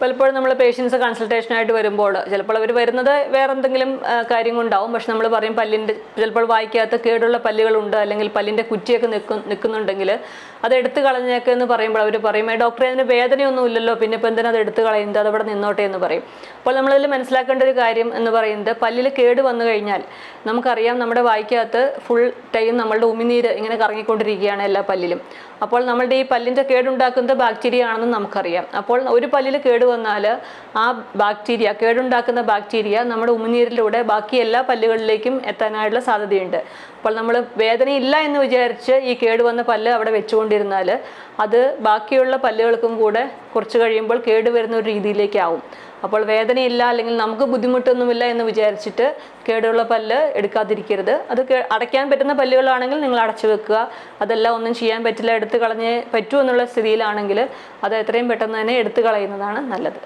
പലപ്പോഴും നമ്മൾ പേഷ്യൻസ് കൺസൾട്ടേഷനായിട്ട് വരുമ്പോൾ ചിലപ്പോൾ അവർ വരുന്നത് വേറെ എന്തെങ്കിലും കാര്യം കൊണ്ടാവും പക്ഷെ നമ്മൾ പറയും പല്ലിന്റെ ചിലപ്പോൾ വായിക്കാത്ത കേടുള്ള പല്ലുകളുണ്ട് അല്ലെങ്കിൽ പല്ലിന്റെ കുറ്റിയൊക്കെ നിൽക്കും നിൽക്കുന്നുണ്ടെങ്കിൽ അത് എടുത്തു കളഞ്ഞേക്ക് എന്ന് പറയുമ്പോൾ അവർ പറയും ഡോക്ടറെ അതിന് വേദനയൊന്നും ഇല്ലല്ലോ. പിന്നെ ഇപ്പം എന്തിനാ അത് എടുത്തു കളയുന്നത്? അതവിടെ നിന്നോട്ടെ എന്ന് പറയും. അപ്പോൾ നമ്മളതിൽ മനസ്സിലാക്കേണ്ട ഒരു കാര്യം എന്ന് പറയുന്നത് പല്ലിൽ കേട് വന്നു കഴിഞ്ഞാൽ നമുക്കറിയാം നമ്മുടെ വായിക്കകത്ത് ഫുൾ ടൈം നമ്മളുടെ ഉമിനീര് ഇങ്ങനെ കറങ്ങിക്കൊണ്ടിരിക്കുകയാണ് എല്ലാ പല്ലിലും. അപ്പോൾ നമ്മളുടെ ഈ പല്ലിന്റെ കേടുണ്ടാക്കുന്നത് ബാക്ടീരിയ ആണെന്ന് നമുക്കറിയാം. അപ്പോൾ ഒരു പല്ലിൽ കേട് വന്നാൽ ആ ബാക്ടീരിയ കേടുണ്ടാക്കുന്ന ബാക്ടീരിയ നമ്മുടെ ഉമിനീരിലൂടെ ബാക്കി എല്ലാ പല്ലുകളിലേക്കും എത്താനായിട്ടുള്ള സാധ്യതയുണ്ട്. അപ്പോൾ നമ്മൾ വേദനയില്ല എന്ന് വിചാരിച്ച് ഈ കേടുവന്ന പല്ല് അവിടെ വെച്ചുകൊണ്ടിരുന്നാൽ അത് ബാക്കിയുള്ള പല്ലുകൾക്കും കൂടെ കുറച്ച് കഴിയുമ്പോൾ കേട് വരുന്ന ഒരു രീതിയിലേക്കാവും. അപ്പോൾ വേദനയില്ല അല്ലെങ്കിൽ നമുക്ക് ബുദ്ധിമുട്ടൊന്നുമില്ല എന്ന് വിചാരിച്ചിട്ട് കേടുള്ള പല്ല് എടുക്കാതിരിക്കരുത്. അത് അടയ്ക്കാൻ പറ്റുന്ന പല്ലുകളാണെങ്കിൽ നിങ്ങൾ അടച്ചു വെക്കുക. അതെല്ലാം ഒന്നും ചെയ്യാൻ പറ്റില്ല. എടുത്തു കളഞ്ഞേ പറ്റൂ എന്നുള്ള സ്ഥിതിയിലാണെങ്കിൽ അത് എത്രയും പെട്ടെന്ന് തന്നെ എടുത്തു കളയുന്നതാണ് നല്ലത്.